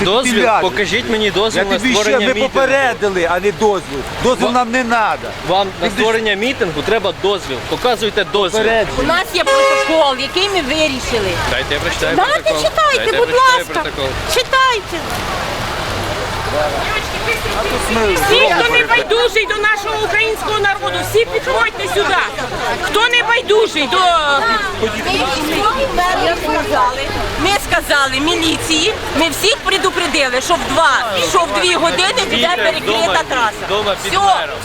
Дозвіл, покажіть мені Я дозвіл на тобі ще створення ми мітингу. попередили, а не дозвіл. Дозвіл Ва- нам не треба. Вам на створення мітингу треба дозвіл. Показуйте дозвіл. У нас є протокол, який ми вирішили. Дайте я прочитаю Дайте протокол. читайте, Дайте я будь прочитаю ласка. протокол. Читайте. Всі, хто не байдужий до нашого українського народу, всі підходьте сюди. Хто не байдужий до Ми сказали, ми сказали міліції, ми всіх предупредили, що в два, що в дві години буде перекрита траса. під Все, мером.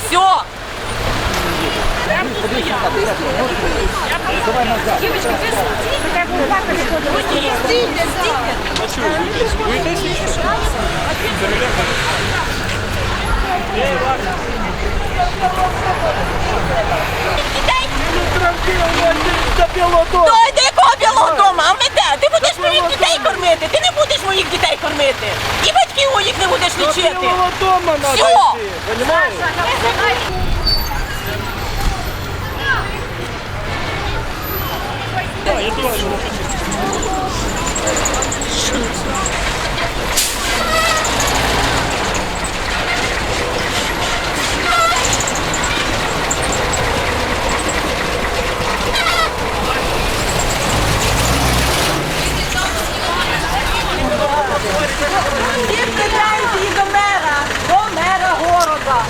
Все. До якого білого дому? А ми де? Ти будеш моїх дітей кормити, ти не будеш моїх дітей кормити. І батьків моїх не будеш лічити. Все. Всі претензії до мера, города.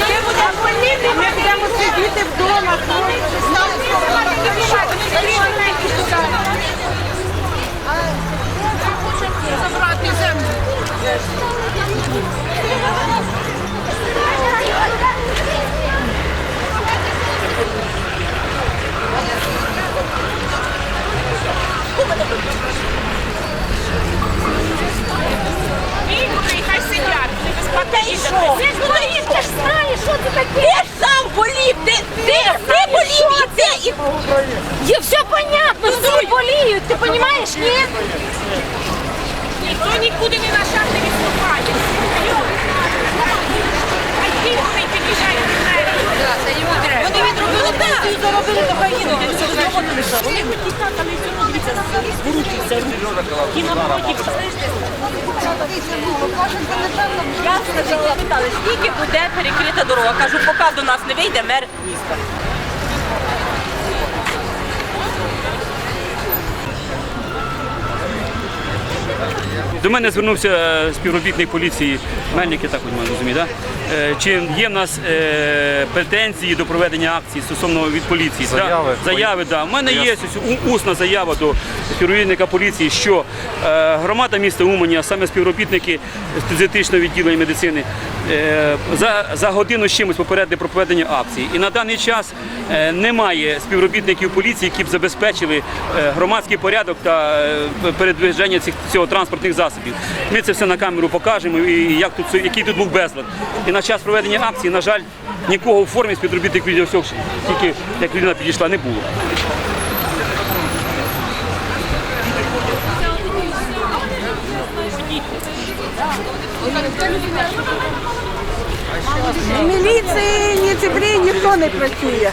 Ми будемо хвалити, ми будемо сидіти вдома. Забрати землю. Хай сидять. Безплатно? Ти ж знаєш, що це таке? Ти ж сам болів, ти, ти, ти болів, і ти, і... Є все понятно, всі боліють, ти розумієш, ні? Ніхто нікуди не на шаг не відступає. А ті вони під'їжджають. Вони відробили пенсію, заробили кокаїну, не? Вони і так, але все одно дивіться, руки. І напротив, Я сказала, питали, скільки буде перекрита дорога. Кажу, поки до нас не вийде мер міста. До мене звернувся е, співробітник поліції, Мельник, я так розумію, да? Е, чи є в нас е, претензії до проведення акції стосовно від поліції? Заяви. Да? Заяви, да. У мене є усна заява до співробітника поліції, що громада міста Умані, а саме співробітники з фізичного відділення медицини, за, за годину з чимось попередили про проведення акції. І на даний час немає співробітників поліції, які б забезпечили громадський порядок та передвиження цих цього транспортних засобів. Ми це все на камеру покажемо, і як тут який тут був безлад. І на час проведення акції, на жаль, нікого в формі співробітників відеосьок, тільки як людина підійшла, не було. В міліції ні цибрі ніхто не працює.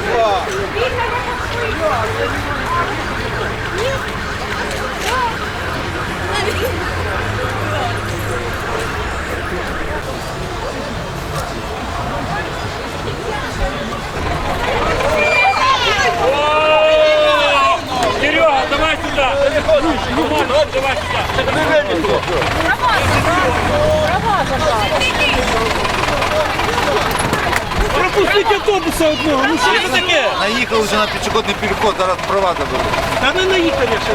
Автобуса одного. Ну що це таке? Наїхали вже на пішохідний переход, зараз права заберуть. Та не наїхали ще.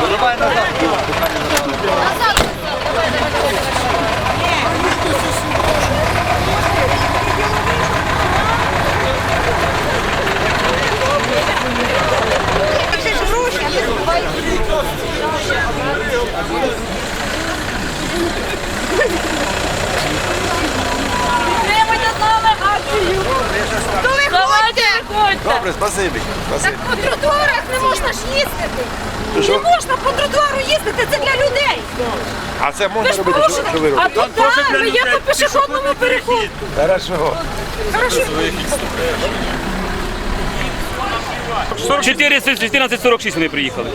Ну давай назад. Гроші. Добре, спасибі. Так по тротуарах не можна ж їздити. Не можна по тротуару їздити, це для людей. А це можна ж робити, порушили. що ви А робите? тут так, ну, я по пішохідному переходу. Хорошо. Хорошо. 14.46 вони приїхали.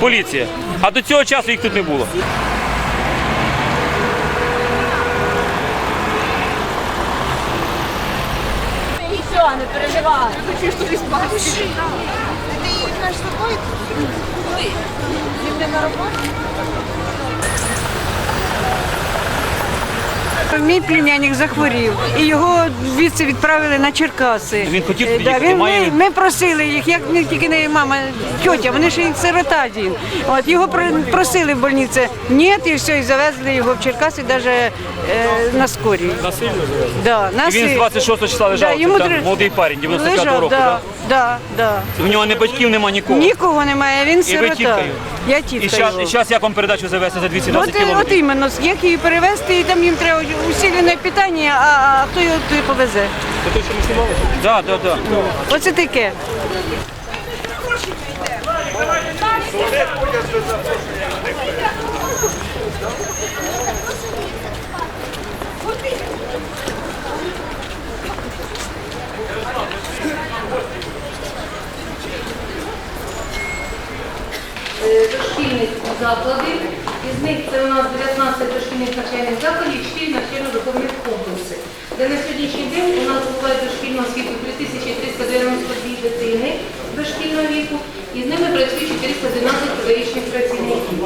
Поліція. А до цього часу їх тут не було. Нічого, не переживай. Мій племянник захворів, і його звідси відправили на Черкаси. Він хотів Е, туди да, їхати, він, має ми, він? ми просили їх, як не тільки не мама, тьотя, вони і сирота один. От його про- просили в больниці. Ні, і все, і завезли його в Черкаси, навіть е, на скорій. Насильно Да, І нас він з і- 26 числа лежав, Да, йому там, три- молодий парень, 95 лежав, року. да, Да? да, да. У нього не батьків, нема нікого. Нікого немає, він І ви сирота. Я І зараз його. як вам передачу завести за 220 От, от кілометрів? іменно, як її перевезти, і там їм треба усилене питання, а, а хто його туди повезе? Так, так, так. Оце таке. дошкільних закладів. Із них це у нас 19 дошкільних навчальних закладів, 4 навчально-виховних комплекси. Де на сьогоднішній день у нас буває дошкільну освіту 3392 дитини дошкільного віку, і з ними працює 412 педагогічних працівників.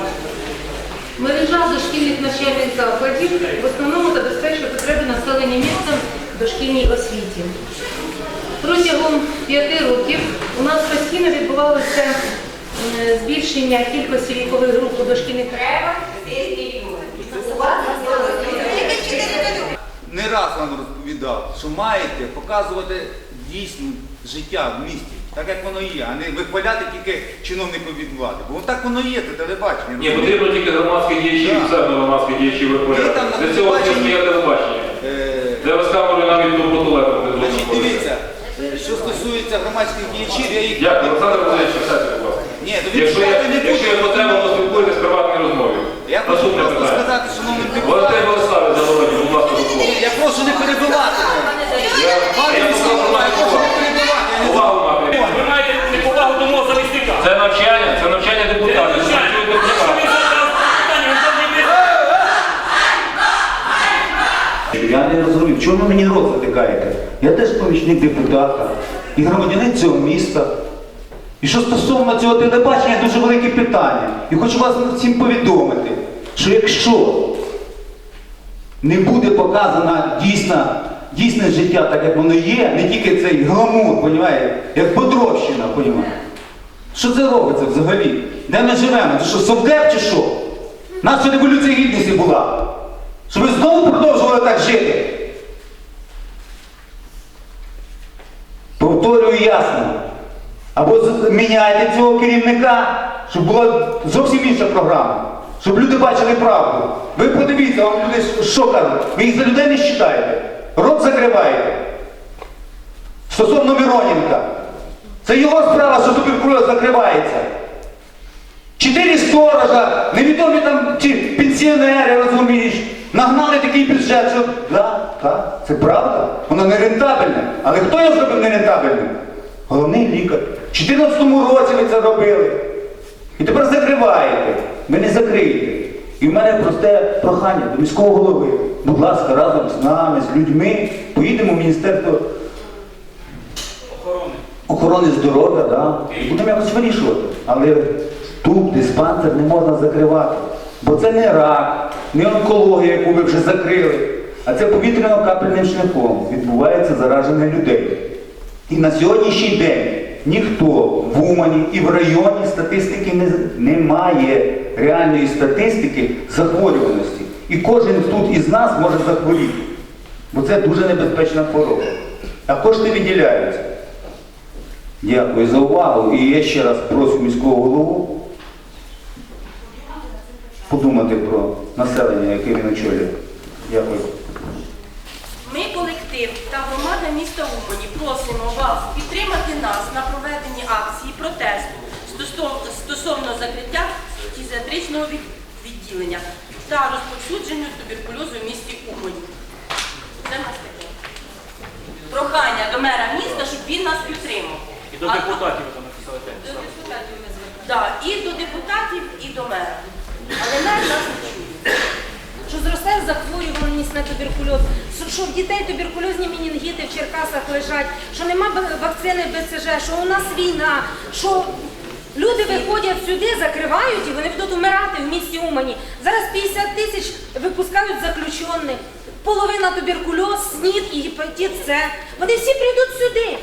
Мережа дошкільних навчальних закладів в основному забезпечує потреби населення міста в дошкільній освіті. Протягом п'яти років у нас постійно відбувалося е, збільшення кількості вікових груп у дошкільних Не раз вам розповідав, що маєте показувати дійсне життя в місті, так як воно є, а не вихваляти тільки чиновників від влади. Бо так воно є, це телебачення. Ні, потрібно тільки громадські діячі, Так. псевдо громадські діячі Ви виходять. там на Для цього є телебачення. Е, Де навіть до Значить, дивіться, що стосується громадських діячів, я їх... Дякую, Олександр Володимирович. Ні, то Якщо є, відчувати не якщо є буду. потреба, то спілкуйтесь в приватній розмові. Я хочу Наступне просто питання. сказати, шановним Володимир депутатам, Владиславович Загородній, будь ласка, до слова. я прошу не перебивати мене. Я, я Микола, просто я прошу увагу. я Увагу мати. Ви маєте неповагу до мого замісника. Це навчання, це навчання депутатів. це навчання депутатів. Я не розумію, чому ви мені рот затикаєте? Я теж помічник депутата і громадянин цього міста. І що стосовно цього телебачення, дуже велике питання. І хочу вас всім повідомити, що якщо не буде показана дійсна, дійсне життя, так як воно є, не тільки цей гламур, понімаєте, як Бодровщина, понімаєте. Що це робиться взагалі? Де ми живемо? Це що, совдеп чи що? Наша революція гідності була. Щоб ви знову продовжували так жити. Повторюю ясно. Або міняйте цього керівника, щоб була зовсім інша програма. Щоб люди бачили правду. Ви подивіться, вам люди що кажуть? Ви їх за людей не вважаєте. Рот закриваєте. Стосовно Мироненка. Це його справа, що туберкульоз закривається. Чотири сторожа, невідомі там ці пенсіонери, розумієш, нагнали такий бюджет, що да, так, це правда, воно не рентабельне. Але хто його зробив нерентабельним? Головний лікар. В 2014 році ви це робили. І тепер закриваєте. Ви не закриєте. І в мене просте прохання до міського голови. Будь ласка, разом з нами, з людьми, поїдемо в міністерство охорони здоров'я, да. будемо якось вирішувати. Але тут диспансер не можна закривати. Бо це не рак, не онкологія, яку ви вже закрили, а це повітряно-капельним шляхом відбувається зараження людей. І на сьогоднішній день ніхто в Умані і в районі статистики не, немає реальної статистики захворюваності. І кожен тут із нас може захворіти. Бо це дуже небезпечна хвороба. А кошти виділяються. Дякую за увагу. І я ще раз прошу міського голову подумати про населення, яке він очолює. Дякую. Колектив та громада міста Умані просимо вас підтримати нас на проведенні акції протесту стосовно закриття фтизіатричного від- відділення та розповсюдженню туберкульозу в місті Умані. Це нас таке. Прохання до мера міста, щоб він нас підтримав. І до депутатів ви там написали. До депутатів ми звертаємося. Так, і до депутатів, і до мера. Але мер нас не чує. Що зростає захворюваність на туберкульоз, що- в дітей туберкульозні менінгіти в Черкасах лежать, що нема вакцини БЦЖ, що у нас війна, що люди виходять сюди, закривають і вони будуть умирати в місті Умані. Зараз 50 тисяч випускають заключених, половина туберкульоз, СНІД і гепатит С. Вони всі прийдуть сюди.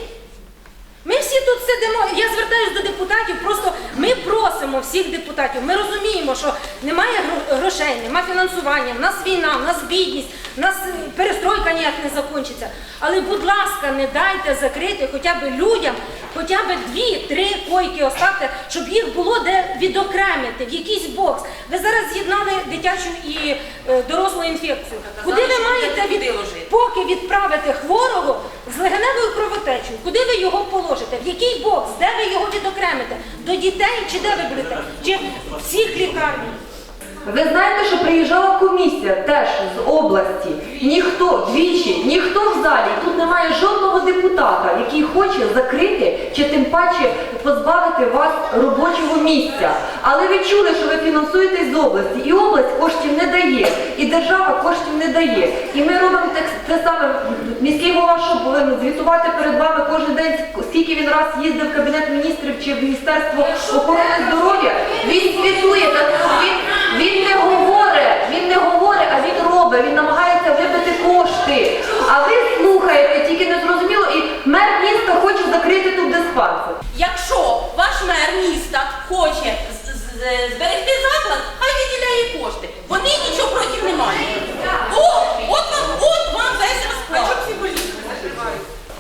Ми всі тут сидимо. Я звертаюся до депутатів. Просто ми просимо всіх депутатів. Ми розуміємо, що немає грошей, немає фінансування. В нас війна, в нас бідність, в нас е, перестройка ніяк не закінчиться. Але, будь ласка, не дайте закрити хоча б людям, хоча б дві-три койки оставте, щоб їх було де відокремити в якийсь бокс. Ви зараз з'єднали дитячу і е, дорослу інфекцію. Куди ви маєте від... поки відправите хворого з легеневою кровотечею, куди ви його положите? В який бокс? Де ви його відокремите? До дітей чи де ви будете? Чи всіх лікарнях? Ви знаєте, що приїжджала комісія теж з області. Ніхто двічі, ніхто в залі. Тут немає жодного депутата, який хоче закрити чи тим паче позбавити вас робочого місця. Але ви чули, що ви фінансуєтесь з області, і область коштів не дає, і держава коштів не дає. І ми робимо те, саме. Міський голова що повинен звітувати перед вами кожен день, скільки він раз їздив в кабінет міністрів чи в міністерство охорони здоров'я. Він звітує, він, він не говорить, він не говорить, а він робить, він намагається вибити кошти. А ви слухаєте, тільки не зрозуміло, і мер міста хоче закрити тут диспансер. Якщо ваш мер міста хоче зберегти заклад, хай виділяє кошти. Вони нічого проти не мають. О, от вам, от вам весь розклад.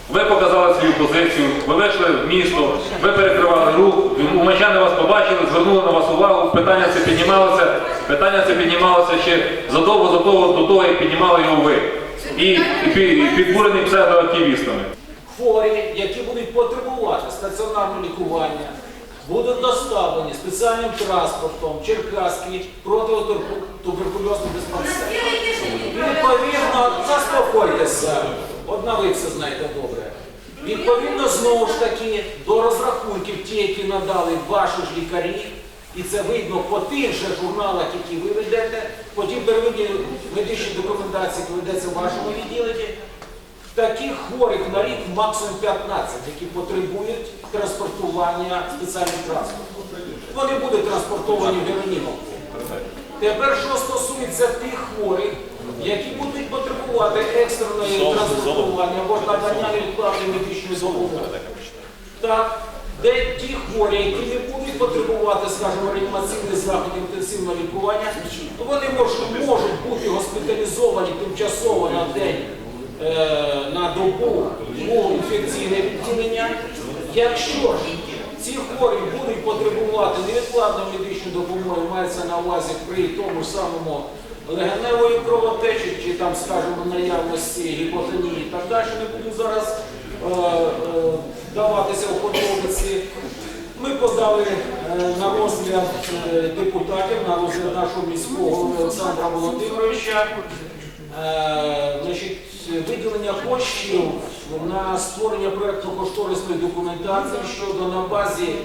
Ви показали свою позицію, ви вийшли в місто, ви перекривали рух, умачани вас побачили, звернули на вас увагу, питання це піднімалося, питання це піднімалося ще задовго задовго до того, як піднімали його ви. І, і і підбурені псевдоактивістами. Хворі, які будуть потребувати стаціонарного лікування, будуть доставлені спеціальним транспортом Черкаський протитуберкульозний диспансер. Відповідно, заспокойтеся, одна ви це знаєте добре. Відповідно, знову ж таки, до розрахунків ті, які надали ваші ж лікарі, і це видно по тих же журналах, які ви ведете, по тій медичній документації, яка ведеться в вашому відділенні, таких хворих на рік максимум 15, які потребують транспортування спеціальним транспортом. Вони будуть транспортовані в Героніновку. Тепер, що стосується тих хворих, які будуть потребувати екстреної транспортування або надання невідкладної медичної допомоги. Так, де ті хворі, які не будуть потребувати, скажімо, реанімаційних заходів інтенсивного лікування, то вони можуть, можуть бути госпіталізовані тимчасово на день, е, на добу у інфекційне відділення. Якщо ж ці хворі будуть потребувати невідкладної медичної допомоги, мається на увазі при тому ж самому легеневої кровотечі, чи там, скажімо, наявності гіпотонії і так далі, не буду зараз е, е, вдаватися в подробиці. Ми подали е, на розгляд е, депутатів, на розгляд нашого міського Олександра Володимировича е, значить, виділення коштів на створення проєктно-кошторисної документації щодо на базі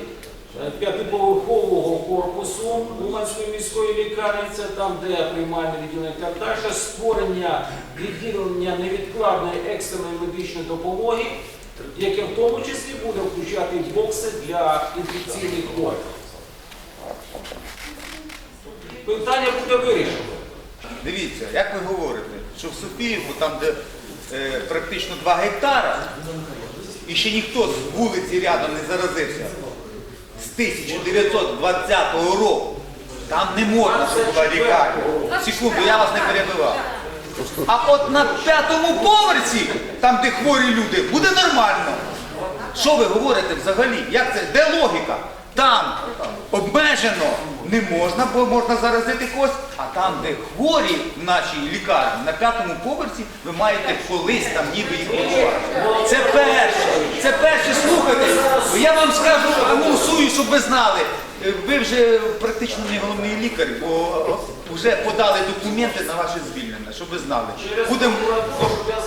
п'ятиповерхового корпусу Уманської міської лікарні, це там, де приймальне відділення далі, створення відділення невідкладної екстреної медичної допомоги, яке в тому числі буде включати бокси для інфекційних хворих. Питання буде вирішено. Дивіться, як ви говорите, що в Софіївку, там, де е, практично 2 гектара, і ще ніхто з вулиці рядом не заразився 1920 року, там не можна, лікарня. Секунду, я вас не перебивав. А от на п'ятому поверсі, там, де хворі люди, буде нормально. Що ви говорите взагалі? Як це? Де логіка? Там обмежено не можна, бо можна заразити когось. А там, де хворі в нашій лікарні, на п'ятому поверсі, ви маєте колись там ніби їх лікувати. Це перше. Це перше, слухайте. Я вам скажу, анонсую, щоб ви знали. Е, Ви вже практично не головний лікар, бо вже подали документи на ваше звільнення, щоб ви знали.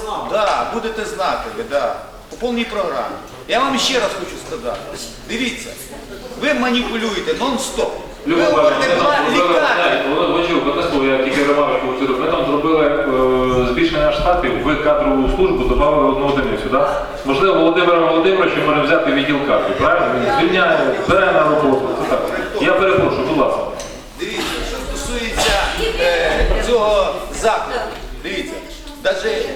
Знав. Да, будете знати ви, да. По повній програмі. Я вам ще раз хочу сказати. Дивіться, ви маніпулюєте нон-стоп. Люба звучило, катастрофу, я тільки ремарку зробити. Ми там зробили е, збільшення штатів в кадрову службу, додали одну одиницю. Да? Можливо, Володимира Володимировича може взяти відділ кадрів, правильно? Він звільняє, бере на роботу. Це так. Я перепрошую, будь ласка. Дивіться, що стосується е, цього закладу. Дивіться, навіть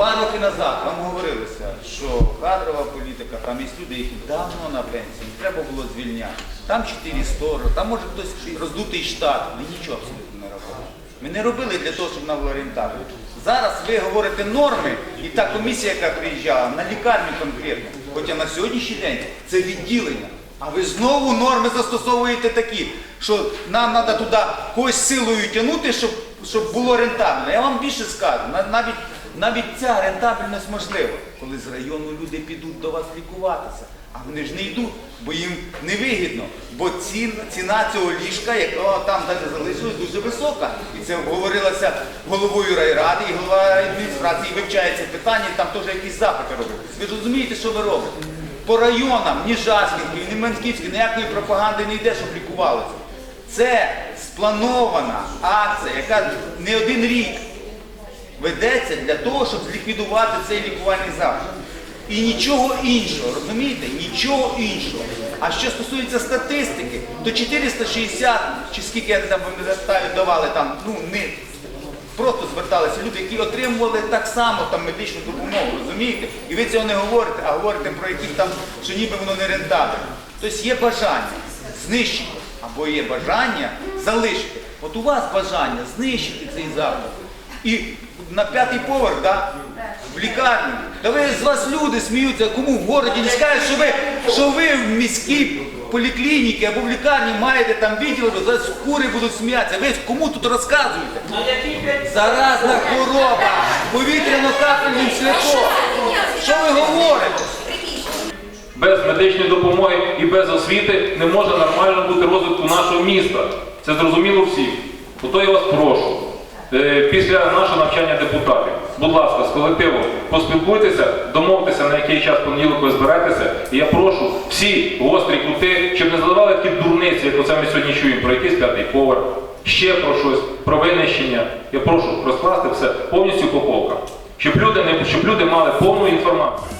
два роки назад вам говорилося, що кадрова політика, там є люди, які давно на пенсії, треба було звільняти. Там 4 сторони, там може хтось роздутий штат. Ми нічого абсолютно не робили. Ми не робили для того, щоб нам було рентабельно. Зараз ви говорите норми, і та комісія, яка приїжджала, на лікарню конкретно, хоча на сьогоднішній день це відділення. А ви знову норми застосовуєте такі, що нам треба туди когось силою тягнути, щоб, щоб було рентабельно. Я вам більше скажу, навіть, навіть ця рентабельність можлива, коли з району люди підуть до вас лікуватися. А вони ж не йдуть, бо їм невигідно. Бо цін, ціна цього ліжка, якого там навіть залишилось, дуже висока. І це обговорилося головою райради, і голова адміністрації вивчає це питання, там теж якісь запити робить. Ви ж розумієте, що ви робите? По районам, ні Жасківський, ні Манківський, ніякої пропаганди не йде, щоб лікувалося. Це спланована акція, яка не один рік ведеться для того, щоб зліквідувати цей лікувальний заклад. І нічого іншого, розумієте? Нічого іншого. А що стосується статистики, то 460, чи скільки я там пам'ятаю, давали там, ну не просто зверталися люди, які отримували так само там медичну допомогу, розумієте? І ви цього не говорите, а говорите про яких там, що ніби воно не рентабельне. Тобто є бажання знищити, або є бажання залишити. От у вас бажання знищити цей заклад. І на п'ятий поверх, да, в лікарні. Та ви з вас люди сміються, кому в городі не скажуть, що ви, що ви в міській поліклініці або в лікарні маєте там відділ, зараз кури будуть сміятися. Ви кому тут розказуєте? П'ять Заразна хвороба, повітряно-капельним шляхом. Що ви говорите? Без медичної допомоги і без освіти не може нормально бути розвитку нашого міста. Це зрозуміло всім. Ото я вас прошу. Е, Після нашого навчання депутатів, будь ласка, з колективом поспілкуйтеся, домовтеся, на який час понеділок ви зберетеся. І я прошу всі гострі кути, щоб не задавали такі дурниці, як оце ми сьогодні чуємо, про якийсь п'ятий поверх, ще про щось, про винищення. Я прошу розкласти все повністю по полках, щоб люди, не, щоб люди мали повну інформацію.